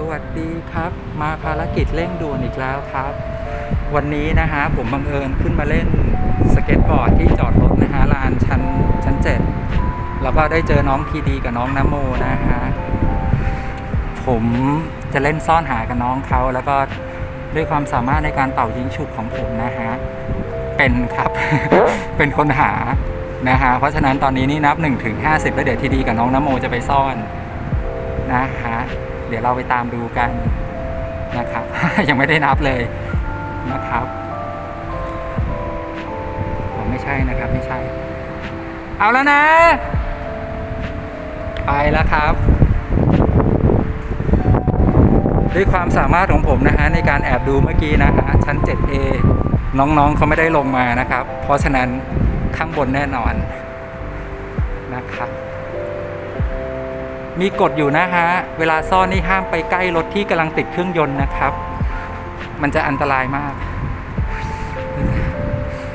สวัสดีครับ มาภารกิจเร่งด่วนอีกแล้วครับ วันนี้นะฮะผมบังเอิญขึ้นมาเล่นสเก็ตบอร์ดที่จอดรถนะฮะลานชั้นชั้นเจ็ดแล้วก็ได้เจอน้องทีดีกับน้องนโมนะฮะผมจะเล่นซ่อนหากับน้องเขาแล้วก็ด้วยความสามารถในการเป่ายิงฉุกของผมนะฮะเป็นครับ เป็นคนหานะฮะเพราะฉะนั้นตอนนี้นี่นับ1ถึง50 แล้วเดี๋ยวทีดีกับน้องนโมจะไปซ่อนนะฮะ เดี๋ยวเราไปตามดูกันนะครับ ยังไม่ได้นับเลยนะครับอ๋อไม่ใช่นะครับ ไม่ใช่ เอาแล้วนะ ไปแล้วครับ ด้วยความสามารถของผมนะฮะในการแอบดูเมื่อกี้นะฮะชั้น 7A น้องๆเขาไม่ได้ลงมานะครับ เพราะฉะนั้นข้างบนแน่นอนนะครับ มีกฎอยู่นะฮะ เวลาซ่อนนี่ห้ามไปใกล้รถที่กำลังติดเครื่องยนต์นะครับ มันจะอันตรายมาก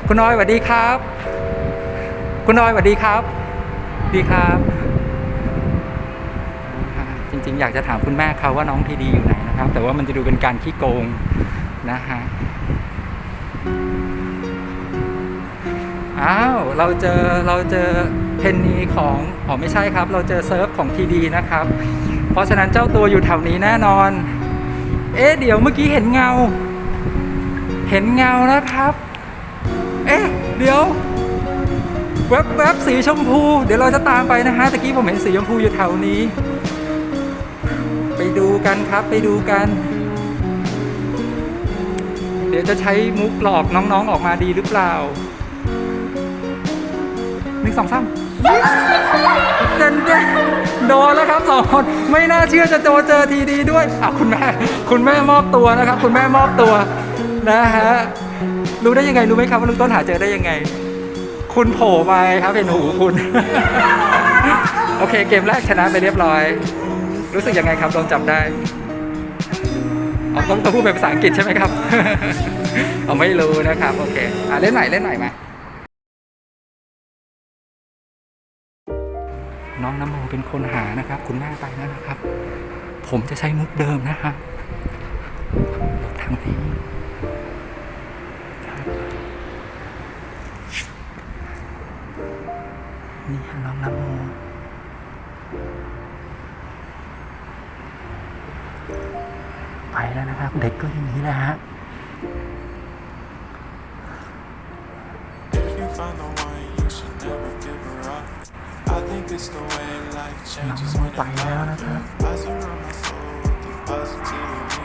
คุณน้อยสวัสดีครับ คุณน้อยสวัสดีครับ ดีครับ จริงๆ อยากจะถามคุณแม่เขาว่าน้องทีดีอยู่ไหนนะครับ แต่ว่ามันจะดูเป็นการขี้โกงนะฮะอ้าว เราเจอเราเจอ เพนนีของอ๋อไม่ใช่ครับ เราเจอเซิร์ฟของทีดีนะครับ เพราะฉะนั้นเจ้าตัวอยู่แถวนี้แน่นอน เอ๊ะเดี๋ยวเมื่อกี้เห็นเงา เห็นเงานะครับ เอ๊ะเดี๋ยวแวบแวบสีชมพู เดี๋ยวเราจะตามไปนะฮะตะกี้ผมเห็นสีชมพูอยู่แถวนี้ ไปดูกันครับไปดูกัน เดี๋ยวจะใช้มุกหลอกน้องๆออกมาดีหรือเปล่าหนึ่งสองสาม เจนเจนโดนแล้วครับสองคนไม่น่าเชื่อจะโจเจอทีดีด้วยอะคุณแม่ คุณแม่มอบตัวนะครับ คุณแม่มอบตัวนะฮะรู้ได้ยังไงรู้ไหมครับว่าลุงต้นหาเจอได้ยังไง คุณโผล่มาครับเห็นหูคุณ โอเค เกมแรกชนะไปเรียบร้อย รู้สึกยังไงครับโดนจับได้อ๋อต้องต้องพูดเป็นภาษาอังกฤษใช่ไหมครับ เอาไม่รู้นะครับ โอเค อะเล่นใหม่เล่นใหม่มา น้องน้ำโมเป็นคนหานะครับ คุณแม่ไปแล้วนะครับ ผมจะใช้มุกเดิมนะฮะทางนี้นี่ฮะน้องน้ำโมไปแล้วนะครับ เด็กก็อย่างนี้แหละฮะ If you find the one, you should never. I think it's the way life changes when Namo you're tayo na not. to. I surround my soul with the positivity.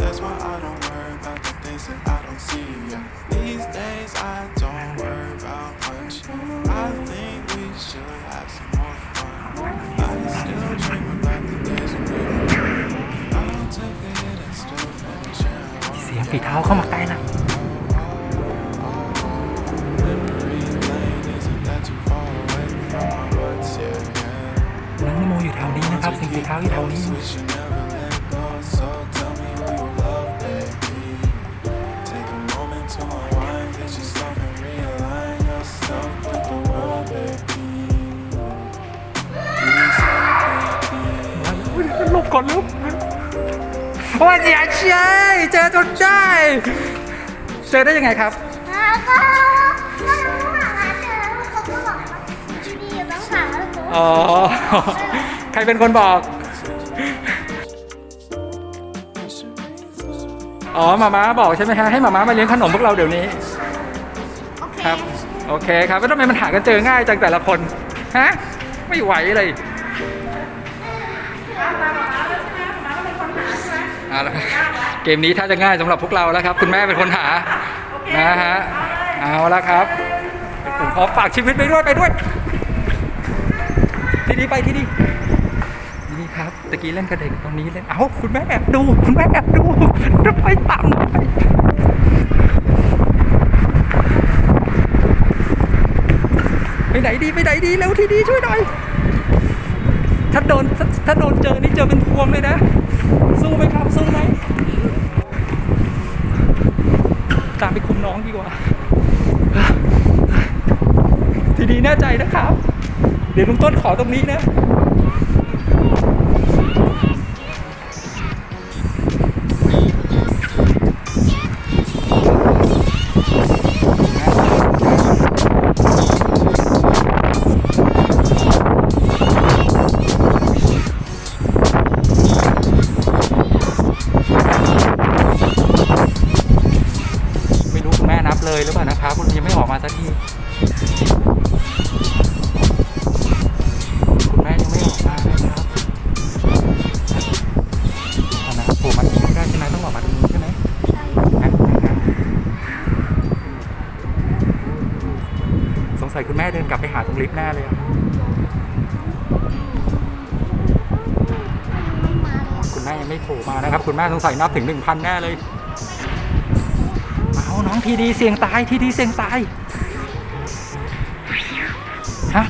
That's why I don't worry about the things that I don't see. Yeah. These days I don't worry about much. I think we should have some more fun. I still dream about the days when we were young. I'll take a hit and still finish and เสียงฝีเท้าเข้ามาใกล้นะ with the world, baby. Please, baby. หลบก่อนลูกโอ้ยเสียเชยเจอจนได้ เจอได้ยังไงครับแล้วก็ก็รู้หามาเจอเขาก็บอกว่าดีอยู่ต้องหาแล้วรู้อ๋อ ใครเป็นคนบอก อ๋อมาม่าบอกใช่ไหมฮะให้มาม่ามาเลี้ยงขนมพวกเราเดี๋ยวนี้ โอเคครับ โอเคครับแล้วทำไมมันหากันเจอง่ายจังแต่ละคน ฮะ ไม่ไหวเลยเอาละครับเกมนี้ถ้าจะง่ายสำหรับพวกเราแล้วครับ คุณแม่เป็นคนหา นะฮะ เอาละครับ ผมขอฝากชีวิตไปด้วยไปด้วย ที่นี่ไปที่นี่นี่ครับ ตะกี้เล่นกับเด็กตรงนี้เล่นเอ้าคุณแม่แอบดู คุณแม่แอบดูจะไปตามไปไปไหนดีไปไหนดีเร็วทีดีช่วยหน่อย ถ้าโดนถ้าถ้าโดนเจอนี่เจอเป็นพวงเลยนะ สู้ไหมครับสู้ไหมตามไปคุมน้องดีกว่า ทีดีแน่ใจนะครับ เดี๋ยวลุงต้นขอตรงนี้นะ ยังไม่ออกมาสักทีคุณแม่ยังไม่ออกมาเลยครับเอานะผูกมาทีไม่ได้ใช่ไหมต้องออกมาตรงนี้ใช่ไหมใช่สงสัยคุณแม่เดินกลับไปหาตรงลิฟต์แน่เลยคุณแม่ยังไม่โผล่มานะครับ คุณแม่สงสัยนับถึงหนึ่งพันแน่เลย ทีดีเสียงตายทีดีเสียงตายฮะ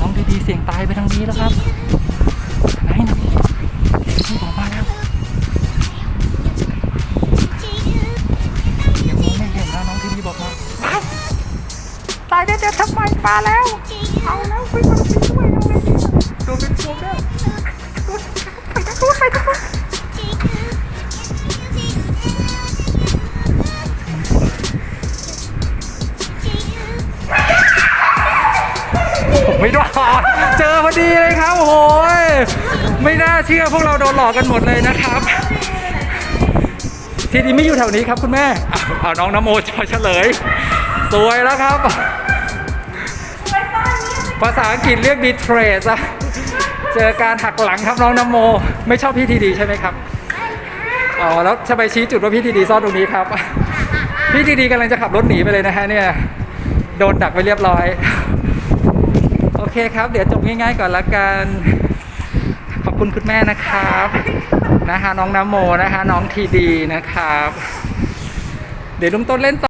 น้องทีดีเสียงตายไปทางนี้แล้วครับไหนไหนนี่บอกมาแล้วยังมองไม่เห็นนะน้องทีดีบอกมาว้าวตายแน่ทำไมมาแล้วเอาแล้วไปมาไปช่วยเอาเลยโดนเป็นพวงแล้ว ดีเลยครับโอ้โหยไม่น่าเชื่อพวกเราโดนหลอกกันหมดเลยนะครับ ทีนี้ไม่อยู่แถวนี้ครับคุณแม่เอาเอาน้องนโมชอเฉลย สวยแล้วครับ ภาษาอังกฤษเรียก betrayed อะเจอการหักหลังครับน้องนโม ไม่ชอบพี่ทีดีใช่ไหมครับอ๋อแล้วทำไมชี้จุดว่าพี่ทีดีซ่อนตรงนี้ครับ พี่ทีดีกำลังจะขับรถหนีไปเลยนะฮะเนี่ยโดนดักไปเรียบร้อยโอเคครับ เดี๋ยวจบง่ายๆก่อนละกัน ขอบคุณคุณแม่นะครับนะฮะน้องน้ำโมนะฮะน้องทีดีนะครับ เดี๋ยวลุงต้นเล่นต่อ